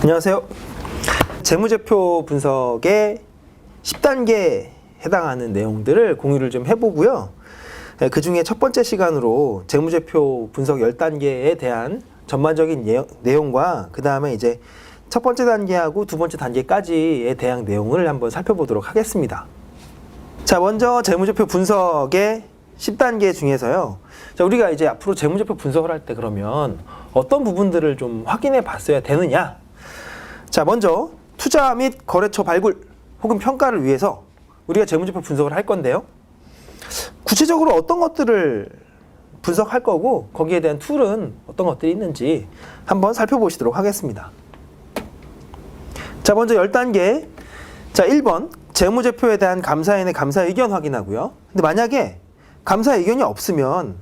안녕하세요. 재무제표 분석의 10단계에 해당하는 내용들을 공유를 좀 해보고요. 그 중에 첫 번째 시간으로 재무제표 분석 10단계에 대한 전반적인 예- 내용과 그 다음에 이제 첫 번째 단계하고 두 번째 단계까지에 대한 내용을 한번 살펴보도록 하겠습니다. 자, 먼저 재무제표 분석의 10단계 중에서요. 자, 우리가 이제 앞으로 재무제표 분석을 할 때 그러면 어떤 부분들을 좀 확인해 봤어야 되느냐? 자, 먼저 투자 및 거래처 발굴 혹은 평가를 위해서 우리가 재무제표 분석을 할 건데요. 구체적으로 어떤 것들을 분석할 거고 거기에 대한 툴은 어떤 것들이 있는지 한번 살펴보시도록 하겠습니다. 자, 먼저 10단계. 자, 1번. 재무제표에 대한 감사인의 감사 의견 확인하고요. 근데 만약에 감사 의견이 없으면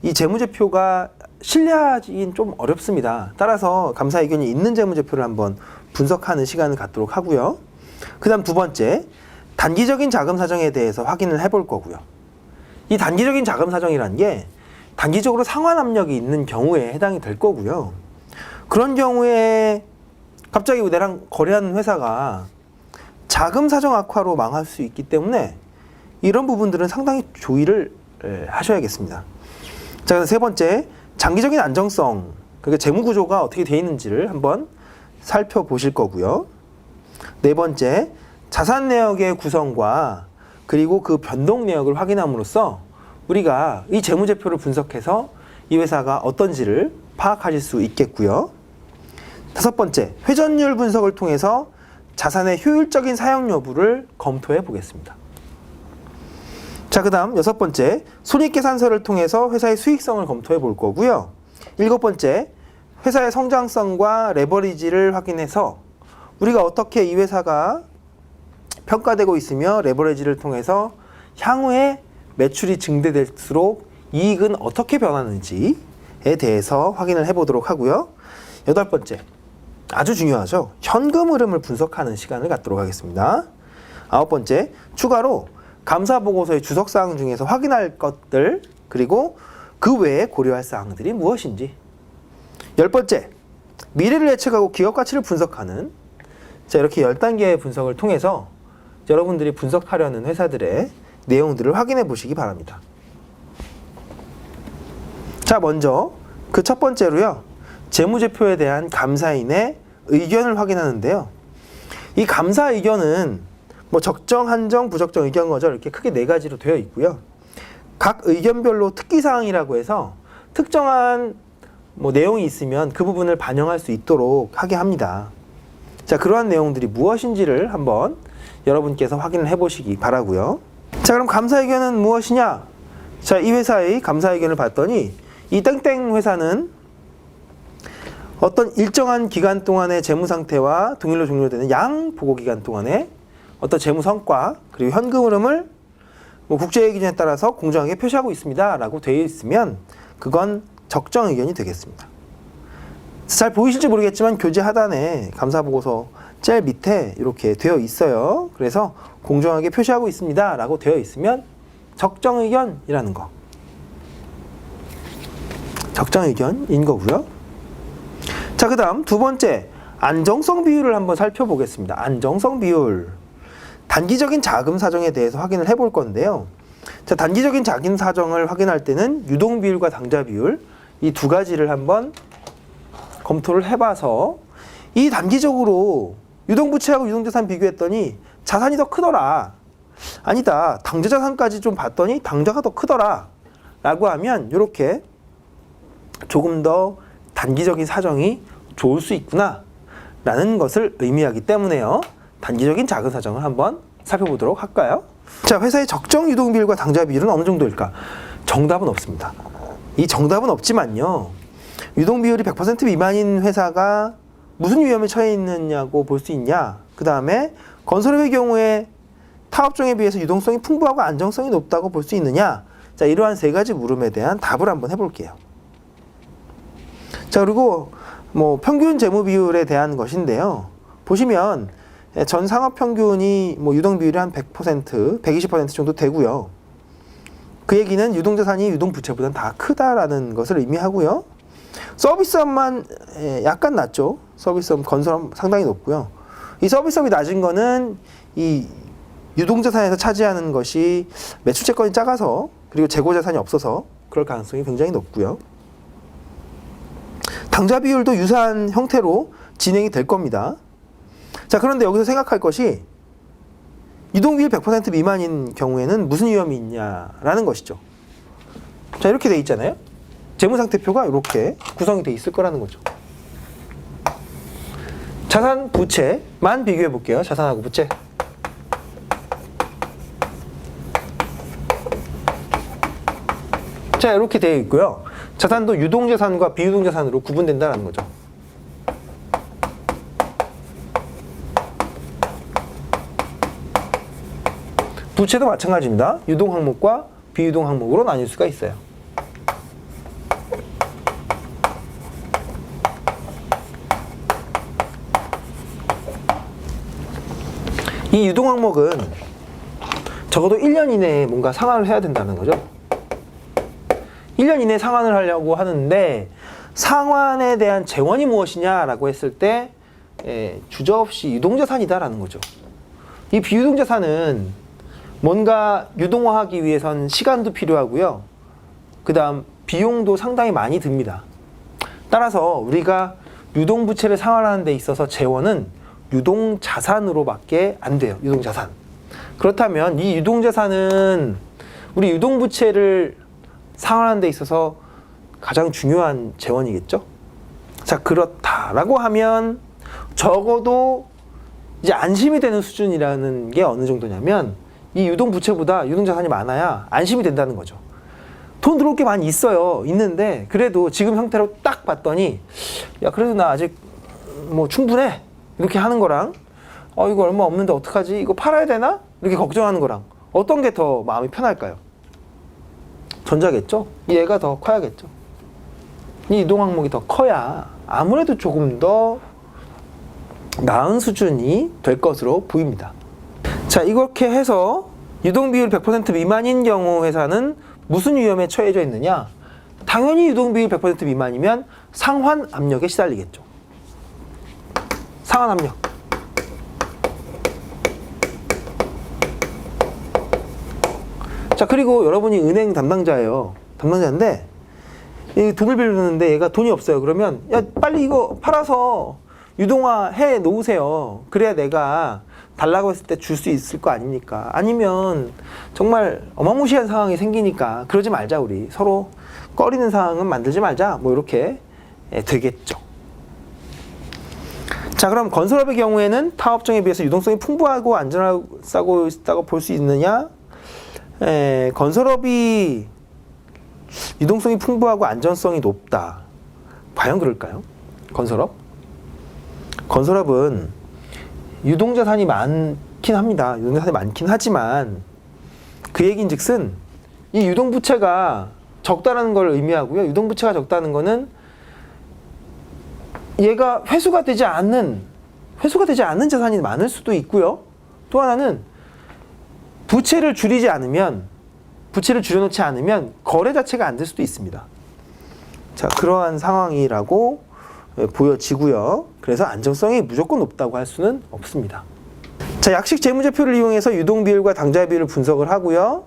이 재무제표가 신뢰하기는 좀 어렵습니다. 따라서 감사 의견이 있는 재무제표를 한번 분석하는 시간을 갖도록 하고요. 그 다음 두 번째, 단기적인 자금 사정에 대해서 확인을 해볼 거고요. 이 단기적인 자금 사정이라는 게 단기적으로 상환 압력이 있는 경우에 해당이 될 거고요. 그런 경우에 갑자기 내랑 거래하는 회사가 자금 사정 악화로 망할 수 있기 때문에 이런 부분들은 상당히 조의를 에, 하셔야겠습니다. 자, 세 번째, 장기적인 안정성, 그러니까 재무 구조가 어떻게 되어 있는지를 한번 살펴보실 거고요. 네 번째, 자산 내역의 구성과 그리고 그 변동 내역을 확인함으로써 우리가 이 재무제표를 분석해서 이 회사가 어떤지를 파악하실 수 있겠고요. 다섯 번째, 회전율 분석을 통해서 자산의 효율적인 사용 여부를 검토해 보겠습니다. 자, 그 다음 여섯 번째, 손익계산서를 통해서 회사의 수익성을 검토해 볼 거고요. 일곱 번째, 회사의 성장성과 레버리지를 확인해서 우리가 어떻게 이 회사가 평가되고 있으며 레버리지를 통해서 향후에 매출이 증대될수록 이익은 어떻게 변하는지에 대해서 확인을 해보도록 하고요. 여덟 번째, 아주 중요하죠. 현금 흐름을 분석하는 시간을 갖도록 하겠습니다. 아홉 번째, 추가로 감사 보고서의 주석 사항 중에서 확인할 것들 그리고 그 외에 고려할 사항들이 무엇인지. 열 번째, 미래를 예측하고 기업 가치를 분석하는 자, 이렇게 열 단계의 분석을 통해서 여러분들이 분석하려는 회사들의 내용들을 확인해 보시기 바랍니다. 자, 먼저 그 첫 번째로요. 재무제표에 대한 감사인의 의견을 확인하는데요. 이 감사 의견은 뭐 적정, 한정, 부적정 의견 거절 이렇게 크게 네 가지로 되어 있고요. 각 의견별로 특기 사항이라고 해서 특정한 뭐 내용이 있으면 그 부분을 반영할 수 있도록 하게 합니다. 자, 그러한 내용들이 무엇인지를 한번 여러분께서 확인을 해 보시기 바라고요. 자, 그럼 감사 의견은 무엇이냐? 자, 이 회사의 감사 의견을 봤더니 이 땡땡 회사는 어떤 일정한 기간 동안의 재무 상태와 동일로 종료되는 양 보고 기간 동안의 어떤 재무 성과 그리고 현금 흐름을 뭐 국제 기준에 따라서 공정하게 표시하고 있습니다라고 되어 있으면 그건 적정 의견이 되겠습니다. 잘 보이실지 모르겠지만 교재 하단에 감사 보고서 제일 밑에 이렇게 되어 있어요. 그래서 공정하게 표시하고 있습니다라고 되어 있으면 적정 의견이라는 거. 적정 의견인 거고요. 자, 그다음 두 번째 안정성 비율을 한번 살펴보겠습니다. 안정성 비율. 단기적인 자금 사정에 대해서 확인을 해볼 건데요. 자, 단기적인 자금 사정을 확인할 때는 유동 비율과 당좌 비율 이 두 가지를 한번 검토를 해봐서 이 단기적으로 유동 부채하고 유동 자산 비교했더니 자산이 더 크더라. 아니다. 당좌 자산까지 좀 봤더니 당좌가 더 크더라. 라고 하면 이렇게 조금 더 단기적인 사정이 좋을 수 있구나. 라는 것을 의미하기 때문에요. 단기적인 자금 사정을 한번 살펴보도록 할까요? 자, 회사의 적정 유동 비율과 당좌 비율은 어느 정도일까? 정답은 없습니다. 이 정답은 없지만요. 유동 비율이 100% 미만인 회사가 무슨 위험에 처해 있느냐고 볼 수 있냐? 그 다음에 건설업의 경우에 타업종에 비해서 유동성이 풍부하고 안정성이 높다고 볼 수 있느냐? 자, 이러한 세 가지 물음에 대한 답을 한번 해볼게요. 자, 그리고 뭐 평균 재무 비율에 대한 것인데요. 보시면 전 상업 평균이 뭐 유동 비율이 한 100%, 120% 정도 되고요. 그 얘기는 유동 자산이 유동 부채보다는 다 크다라는 것을 의미하고요. 서비스업만 예, 약간 낮죠. 서비스업 건설업 상당히 높고요. 이 서비스업이 낮은 거는 이 유동 자산에서 차지하는 것이 매출 채권이 작아서 그리고 재고 자산이 없어서 그럴 가능성이 굉장히 높고요. 당좌 비율도 유사한 형태로 진행이 될 겁니다. 자, 그런데 여기서 생각할 것이 유동 비율 100% 미만인 경우에는 무슨 위험이 있냐라는 것이죠. 자, 이렇게 돼 있잖아요. 재무상태표가 이렇게 구성이 돼 있을 거라는 거죠. 자산, 부채만 비교해 볼게요. 자산하고 부채. 자, 이렇게 되어 있고요. 자산도 유동자산과 비유동자산으로 구분된다는 거죠. 부채도 마찬가지입니다. 유동 항목과 비유동 항목으로 나뉠 수가 있어요. 이 유동 항목은 적어도 1년 이내에 뭔가 상환을 해야 된다는 거죠. 1년 이내에 상환을 하려고 하는데 상환에 대한 재원이 무엇이냐라고 했을 때 에, 주저 없이 유동자산이다라는 거죠. 이 비유동자산은 뭔가 유동화하기 위해선 시간도 필요하고요. 그 다음 비용도 상당히 많이 듭니다. 따라서 우리가 유동부채를 상환하는 데 있어서 재원은 유동자산으로밖에 안 돼요. 유동자산. 그렇다면 이 유동자산은 우리 유동부채를 상환하는 데 있어서 가장 중요한 재원이겠죠? 자, 그렇다라고 하면 적어도 이제 안심이 되는 수준이라는 게 어느 정도냐면 이 유동 부채보다 유동 자산이 많아야 안심이 된다는 거죠. 돈 들어올 게 많이 있어요. 있는데 그래도 지금 형태로 딱 봤더니 야 그래도 나 아직 뭐 충분해 이렇게 하는 거랑 어 이거 얼마 없는데 어떡하지 이거 팔아야 되나 이렇게 걱정하는 거랑 어떤 게 더 마음이 편할까요? 전자겠죠. 얘가 더 커야겠죠. 이 이동 항목이 더 커야 아무래도 조금 더 나은 수준이 될 것으로 보입니다. 자, 이렇게 해서 유동 비율 100% 미만인 경우 회사는 무슨 위험에 처해져 있느냐? 당연히 유동 비율 100% 미만이면 상환 압력에 시달리겠죠. 상환 압력. 자, 그리고 여러분이 은행 담당자예요. 담당자인데 이 돈을 빌렸는데 얘가 돈이 없어요. 그러면 야 빨리 이거 팔아서 유동화 해 놓으세요. 그래야 내가 달라고 했을 때 줄 수 있을 거 아닙니까? 아니면 정말 어마무시한 상황이 생기니까 그러지 말자 우리 서로 꺼리는 상황은 만들지 말자 뭐 이렇게 예, 되겠죠. 자 그럼 건설업의 경우에는 타 업종에 비해서 유동성이 풍부하고 안전하고 있다고 볼 수 있느냐? 에, 건설업이 유동성이 풍부하고 안전성이 높다. 과연 그럴까요? 건설업? 건설업은 유동자산이 많긴 합니다. 유동자산이 많긴 하지만 그 얘기인 즉슨 이 유동부채가 적다라는 걸 의미하고요. 유동부채가 적다는 거는 얘가 회수가 되지 않는 회수가 되지 않는 자산이 많을 수도 있고요. 또 하나는 부채를 줄이지 않으면 부채를 줄여놓지 않으면 거래 자체가 안 될 수도 있습니다. 자 그러한 상황이라고 예, 보여지고요. 그래서 안정성이 무조건 높다고 할 수는 없습니다. 자 약식 재무제표를 이용해서 유동 비율과 당좌 비율을 분석을 하고요.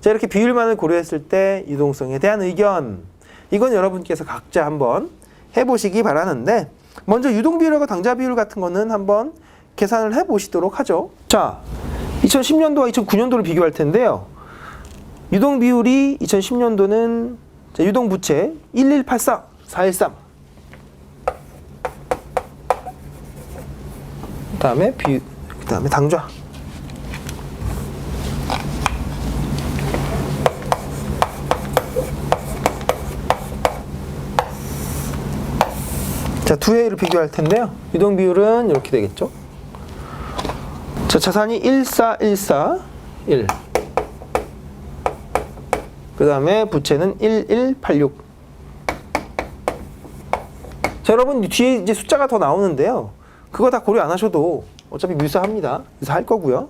자 이렇게 비율만을 고려했을 때 유동성에 대한 의견 이건 여러분께서 각자 한번 해보시기 바라는데 먼저 유동 비율과 당좌 비율 같은 거는 한번 계산을 해보시도록 하죠. 자 2010년도와 2009년도를 비교할 텐데요. 유동 비율이 2010년도는 유동 부채 1184, 그다음에 비 그다음에 당좌. 자, 두 회를 비교할 텐데요. 유동 비율은 이렇게 되겠죠. 자, 자산이 1414 1. 그 다음에 부채는 1186. 자, 여러분 뒤에 이제 숫자가 더 나오는데요. 그거 다 고려 안 하셔도 어차피 묘사합니다. 묘사할 거고요.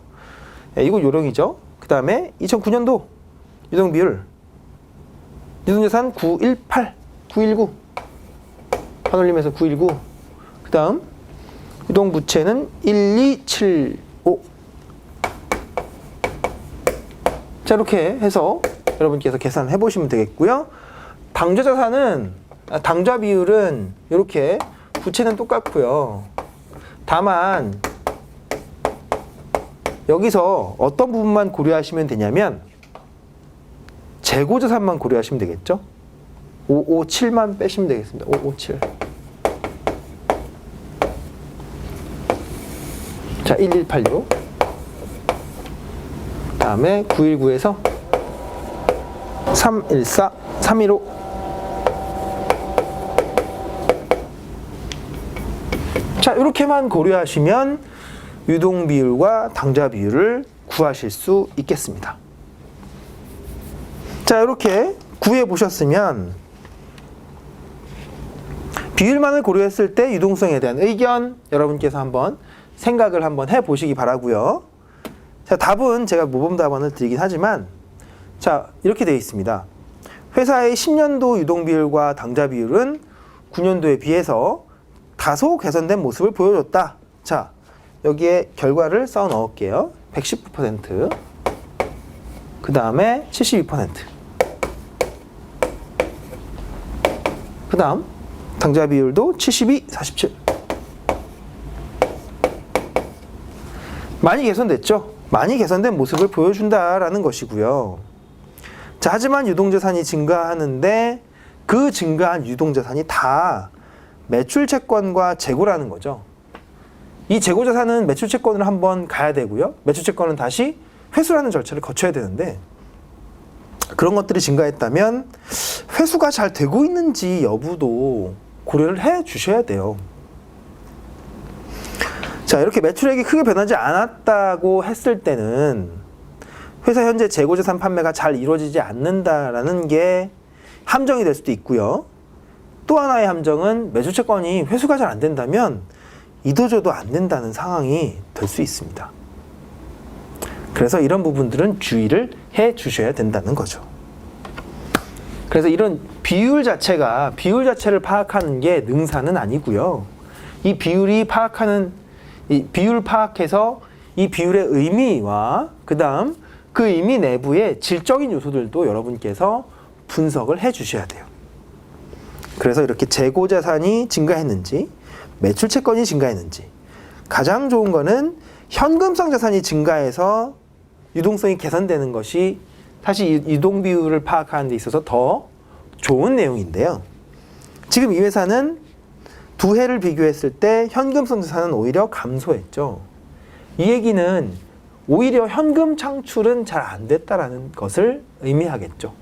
예, 이거 요령이죠. 그 다음에 2009년도 유동 비율. 유동자산 918, 919. 반올림해서 919. 그 다음 유동 부채는 1275. 자 이렇게 해서 여러분께서 계산해 보시면 되겠고요. 당좌 자산은 아, 당좌 비율은 이렇게 부채는 똑같고요. 다만 여기서 어떤 부분만 고려하시면 되냐면 재고 자산만 고려하시면 되겠죠. 557만 빼시면 되겠습니다. 557. 자, 1186. 다음에 919에서 314, 315. 자, 이렇게만 고려하시면 유동 비율과 당좌 비율을 구하실 수 있겠습니다. 자, 이렇게 구해 보셨으면 비율만을 고려했을 때 유동성에 대한 의견 여러분께서 한번 생각을 한번 해 보시기 바라고요. 자, 답은 제가 모범 답안을 드리긴 하지만 자, 이렇게 되어 있습니다. 회사의 10년도 유동 비율과 당좌 비율은 9년도에 비해서 다소 개선된 모습을 보여줬다. 자, 여기에 결과를 써 넣을게요. 119%. 그 다음에 72%. 그 다음, 당좌 비율도 72, 47. 많이 개선됐죠? 많이 개선된 모습을 보여준다라는 것이고요. 자, 하지만 유동자산이 증가하는데 그 증가한 유동자산이 다 매출 채권과 재고라는 거죠. 이 재고 자산은 매출 채권을 한번 가야 되고요. 매출 채권은 다시 회수라는 절차를 거쳐야 되는데 그런 것들이 증가했다면 회수가 잘 되고 있는지 여부도 고려를 해 주셔야 돼요. 자, 이렇게 매출액이 크게 변하지 않았다고 했을 때는 회사 현재 재고자산 판매가 잘 이루어지지 않는다라는 게 함정이 될 수도 있고요. 또 하나의 함정은 매수채권이 회수가 잘 안 된다면 이도저도 안 된다는 상황이 될 수 있습니다. 그래서 이런 부분들은 주의를 해 주셔야 된다는 거죠. 그래서 이런 비율 자체가 비율 자체를 파악하는 게 능사는 아니고요. 이 비율이 파악하는 이 비율 파악해서 이 비율의 의미와 그다음 그 의미 내부의 질적인 요소들도 여러분께서 분석을 해 주셔야 돼요. 그래서 이렇게 재고 자산이 증가했는지 매출 채권이 증가했는지 가장 좋은 거는 현금성 자산이 증가해서 유동성이 개선되는 것이 사실 이 유동 비율을 파악하는 데 있어서 더 좋은 내용인데요. 지금 이 회사는 두 해를 비교했을 때 현금성 자산은 오히려 감소했죠. 이 얘기는 오히려 현금 창출은 잘 안 됐다라는 것을 의미하겠죠.